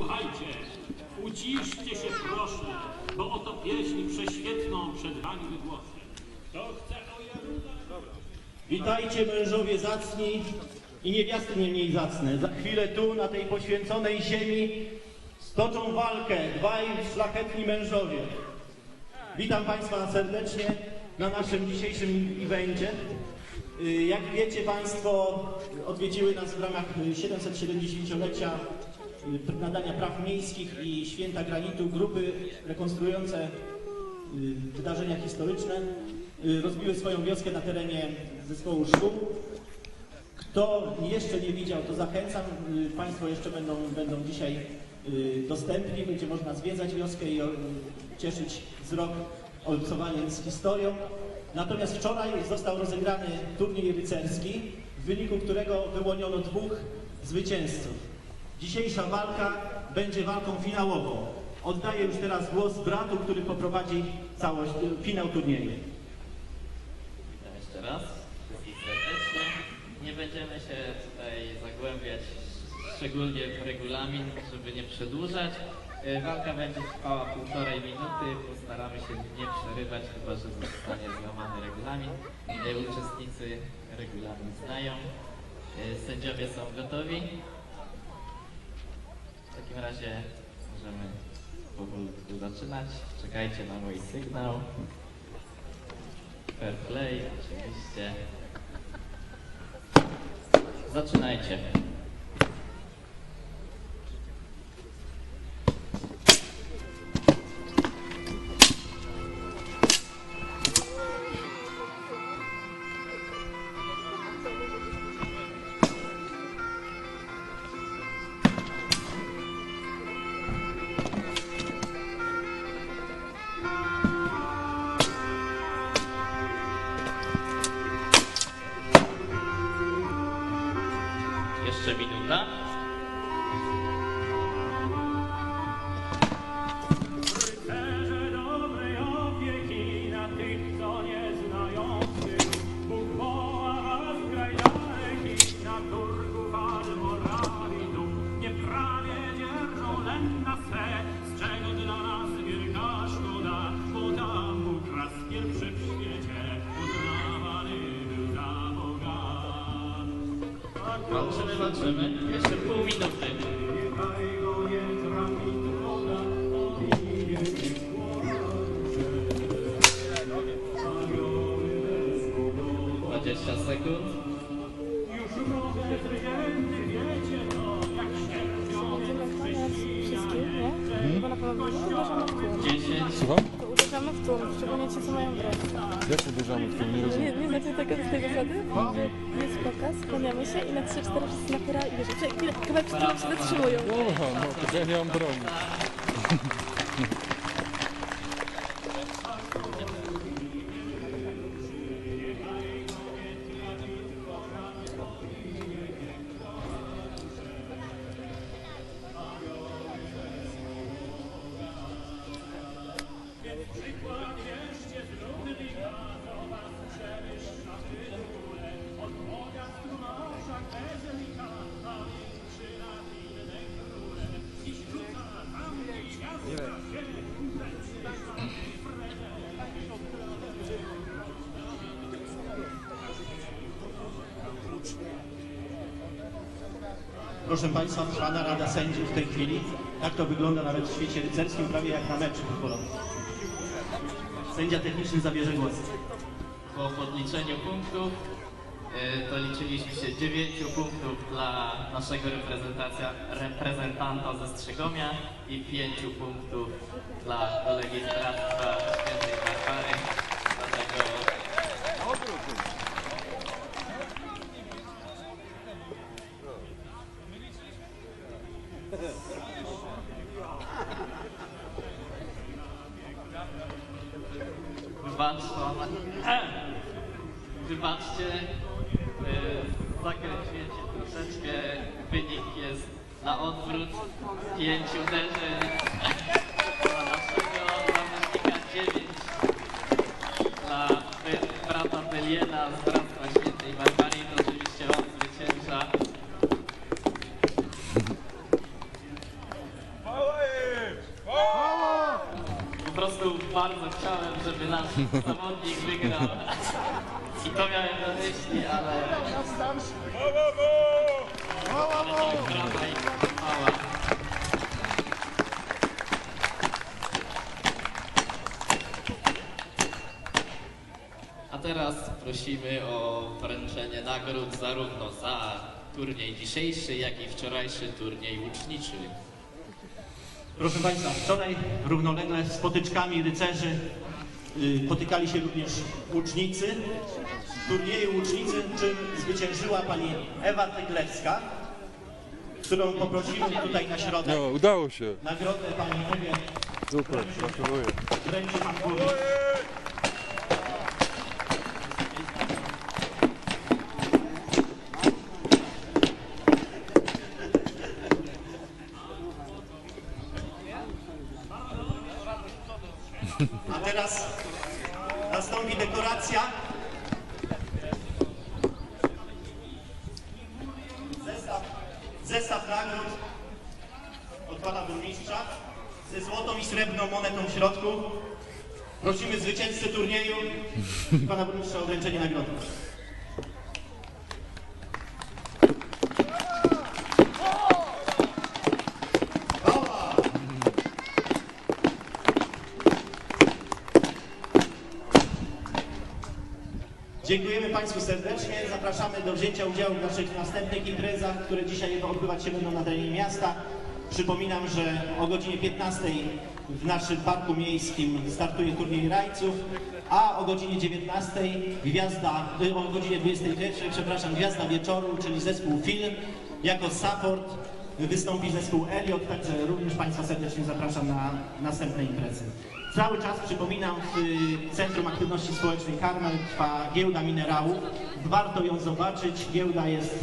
Słuchajcie, uciszcie się proszę, bo oto pieśń prześwietną przed wami wygłoszę. Kto chce o? Witajcie mężowie zacni i niewiasty nie mniej zacne. Za chwilę tu, na tej poświęconej ziemi, stoczą walkę dwaj szlachetni mężowie. Witam Państwa serdecznie na naszym dzisiejszym evencie. Y, Jak wiecie Państwo, odwiedziły nas w ramach y, 770-lecia y, nadania praw miejskich i święta granitu grupy rekonstruujące y, wydarzenia historyczne. Y, Rozbiły swoją wioskę na terenie zespołu szkół. Kto jeszcze nie widział, to zachęcam. Y, Państwo jeszcze będą, będą dzisiaj y, dostępni. Będzie można zwiedzać wioskę i cieszyć wzrok obcowaniem z historią. Natomiast wczoraj został rozegrany turniej rycerski, w wyniku którego wyłoniono dwóch zwycięzców. Dzisiejsza walka będzie walką finałową. Oddaję już teraz głos bratu, który poprowadzi całość, y, finał turnieju. Witam jeszcze raz wszystkich serdecznie. Nie będziemy się tutaj zagłębiać szczególnie w regulamin, żeby nie przedłużać. E, Walka będzie trwała półtorej minuty. Postaramy się nie przerywać, chyba że zostanie złamany regulamin. E, Uczestnicy regulamin znają. E, Sędziowie są gotowi. W takim razie możemy powolutku zaczynać. Czekajcie na mój sygnał. Fair play, oczywiście. Zaczynajcie. Nie? Bo na pewno uderzamy w tłum. 10. Słucham? To uderzamy w tłum, szczególnie ci, co mają grę. Jak uderzamy w tym? Nie rozumiem. Nie, nie znacie tego z tej zasady? Skłaniamy się i na 3-4 wszyscy napiera i chwilę, kawałek się zatrzymują. Oha, no ja nie mam broni. Proszę Państwa, trwa narada sędziów w tej chwili. Tak to wygląda nawet w świecie rycerskim, prawie jak na meczu futbolowym. Sędzia techniczny zabierze głos. Po podliczeniu punktów y, to liczyliśmy się 9 punktów dla naszego reprezentanta ze Strzegomia i 5 punktów dla kolegi z Bractwa Wybaczcie, wybaczcie, yy, zakręciłem się troszeczkę, wynik jest na odwrót, pięć uderzeń. Dla naszego zawodnika, dziewięć. Dla brata Beliena zawodnik wygrał. I to miałem na myśli, ale... A teraz prosimy o wręczenie nagród zarówno za turniej dzisiejszy, jak i wczorajszy turniej łuczniczy. Proszę Państwa, wczoraj równolegle z potyczkami rycerzy potykali się również łucznicy. W turnieju łucznicy, czym zwyciężyła pani Ewa Tyglewska, którą poprosimy tutaj na środek. No, udało się. Nagrodę pani Ewie Super, gratuluję. wręczy pan A teraz nastąpi dekoracja. Zestaw, zestaw nagród od pana burmistrza ze złotą i srebrną monetą w środku. Prosimy zwycięzcę turnieju pana burmistrza o wręczenie nagrody. Dziękujemy Państwu serdecznie. Zapraszamy do wzięcia udziału w naszych następnych imprezach, które dzisiaj odbywać się będą na terenie miasta. Przypominam, że o godzinie 15 w naszym parku miejskim startuje turniej rajców, a o godzinie 19 gwiazda, y, o godzinie 21, przepraszam, gwiazda wieczoru, czyli zespół Film. Jako support wystąpi zespół Elliot, także również Państwa serdecznie zapraszam na następne imprezy. Cały czas przypominam, w y, Centrum Aktywności Społecznej Karmel trwa giełda minerałów. Warto ją zobaczyć. Giełda jest